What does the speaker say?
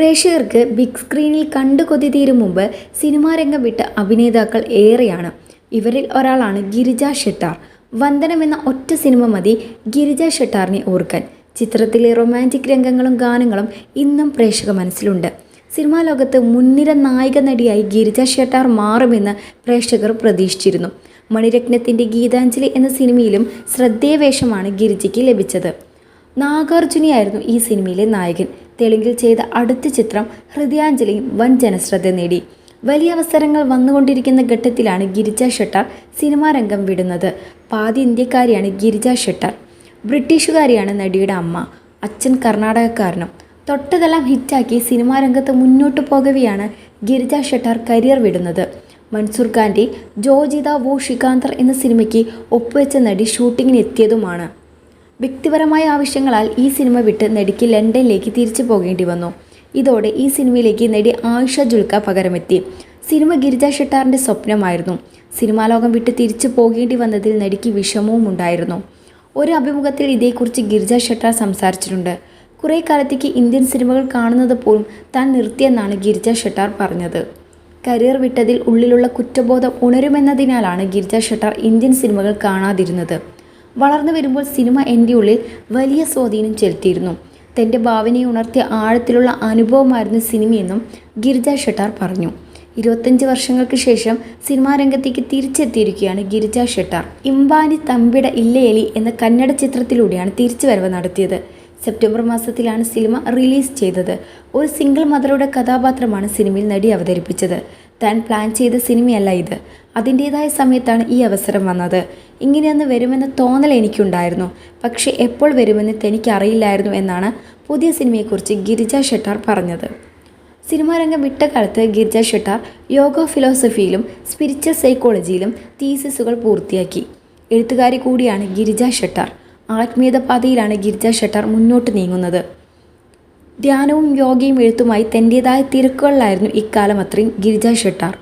പ്രേക്ഷകർക്ക് ബിഗ് സ്ക്രീനിൽ കണ്ടു കൊതി തീരും മുമ്പ് സിനിമാ രംഗം വിട്ട അഭിനേതാക്കൾ ഏറെയാണ്. ഇവരിൽ ഒരാളാണ് ഗിരിജ ഷെട്ടാർ. വന്ദനം എന്ന ഒറ്റ സിനിമ മതി ഗിരിജ ഷെട്ടാറിനെ ഓർക്കാൻ. ചിത്രത്തിലെ റൊമാന്റിക് രംഗങ്ങളും ഗാനങ്ങളും ഇന്നും പ്രേക്ഷക മനസ്സിലുണ്ട്. സിനിമാ ലോകത്ത് മുൻനിര നായിക നടിയായി ഗിരിജ ഷെട്ടാർ മാറുമെന്ന് പ്രേക്ഷകർ പ്രതീക്ഷിച്ചിരുന്നു. മണിരത്നത്തിന്റെ ഗീതാഞ്ജലി എന്ന സിനിമയിലും ശ്രദ്ധേയവേഷമാണ് ഗിരിജയ്ക്ക് ലഭിച്ചത്. നാഗാർജുനയായിരുന്നു ഈ സിനിമയിലെ നായകൻ. തെലുങ്കിൽ ചെയ്ത അടുത്ത ചിത്രം ഹൃദയാഞ്ജലിയും വൻ ജനശ്രദ്ധ നേടി. വലിയ അവസരങ്ങൾ വന്നുകൊണ്ടിരിക്കുന്ന ഘട്ടത്തിലാണ് ഗിരിജ ഷെട്ടാർ സിനിമാ രംഗം വിടുന്നത്. പാതി ഇന്ത്യക്കാരിയാണ് ഗിരിജ ഷെട്ടാർ. ബ്രിട്ടീഷുകാരിയാണ് നടിയുടെ അമ്മ. അച്ഛൻ കർണാടകക്കാരനും. തൊട്ടതെല്ലാം ഹിറ്റാക്കി സിനിമാ രംഗത്ത് മുന്നോട്ട് പോകവെയാണ് ഗിരിജ ഷെട്ടാർ കരിയർ വിടുന്നത്. മൻസൂർ ഖാന്റെ ജോജിത വോ ഷികാന്തർ എന്ന സിനിമയ്ക്ക് ഒപ്പുവെച്ച നടി ഷൂട്ടിങ്ങിന് എത്തിയതുമാണ് വ്യക്തിപരമായ ആവശ്യങ്ങളാൽ ഈ സിനിമ വിട്ട് നടിക്ക് ലണ്ടനിലേക്ക് തിരിച്ചു പോകേണ്ടി വന്നു. ഇതോടെ ഈ സിനിമയിലേക്ക് നടി ആയിഷ ജുൽക്ക പകരമെത്തി. സിനിമ ഗിരിജ ഷെട്ടാറിന്റെ സ്വപ്നമായിരുന്നു. സിനിമാ ലോകം വിട്ട് തിരിച്ചു പോകേണ്ടി വന്നതിൽ നടിക്ക് വിഷമവും ഉണ്ടായിരുന്നു. ഒരു അഭിമുഖത്തിൽ ഇതേക്കുറിച്ച് ഗിരിജ ഷെട്ടാർ സംസാരിച്ചിട്ടുണ്ട്. കുറേ കാലത്തേക്ക് ഇന്ത്യൻ സിനിമകൾ കാണുന്നത് പോലും താൻ നിർത്തിയെന്നാണ് ഗിരിജ ഷെട്ടാർ പറഞ്ഞത്. കരിയർ വിട്ടതിൽ ഉള്ളിലുള്ള കുറ്റബോധം ഉണരുമെന്നതിനാലാണ് ഗിരിജ ഷെട്ടാർ ഇന്ത്യൻ സിനിമകൾ കാണാതിരുന്നത്. വളർന്നു വരുമ്പോൾ സിനിമ എന്റെ ഉള്ളിൽ വലിയ സ്വാധീനം ചെലുത്തിയിരുന്നു. തന്റെ ഭാവനയെ ഉണർത്തിയ ആഴത്തിലുള്ള അനുഭവമായിരുന്നു സിനിമയെന്നും ഗിരിജ ഷെട്ടാർ പറഞ്ഞു. ഇരുപത്തഞ്ച് വർഷങ്ങൾക്ക് ശേഷം സിനിമാ രംഗത്തേക്ക് തിരിച്ചെത്തിയിരിക്കുകയാണ് ഗിരിജ ഷെട്ടാർ. ഇമ്പാനി തമ്പിട ഇല്ലയലി എന്ന കന്നഡ ചിത്രത്തിലൂടെയാണ് തിരിച്ചുവരവ് നടത്തിയത്. സെപ്റ്റംബർ മാസത്തിലാണ് സിനിമ റിലീസ് ചെയ്തത്. ഒരു സിംഗിൾ മദറുടെ കഥാപാത്രമാണ് സിനിമയിൽ നടി അവതരിപ്പിച്ചത്. താൻ പ്ലാൻ ചെയ്ത സിനിമയല്ല ഇത്. അതിന്റേതായ സമയത്താണ് ഈ അവസരം വന്നത്. ഇങ്ങനെയൊന്ന് വരുമെന്ന തോന്നൽ എനിക്കുണ്ടായിരുന്നു. പക്ഷേ എപ്പോൾ വരുമെന്ന് തനിക്കറിയില്ലായിരുന്നു എന്നാണ് പുതിയ സിനിമയെക്കുറിച്ച് ഗിരിജ ഷെട്ടാർ പറഞ്ഞത്. സിനിമാ രംഗം വിട്ട കാലത്ത് ഗിരിജ ഷെട്ടാർ യോഗ ഫിലോസഫിയിലും സ്പിരിച്വൽ സൈക്കോളജിയിലും തീസിസുകൾ പൂർത്തിയാക്കി. എഴുത്തുകാരി കൂടിയാണ് ഗിരിജ ഷെട്ടാർ. ആത്മീയത പാതയിലാണ് ഗിരിജ ഷെട്ടർ മുന്നോട്ട് നീങ്ങുന്നത്. ധ്യാനവും യോഗയും എഴുത്തുമായി തന്റേതായ തിരക്കുകളിലായിരുന്നു ഇക്കാലം അത്രയും ഗിരിജ ഷെട്ടാർ.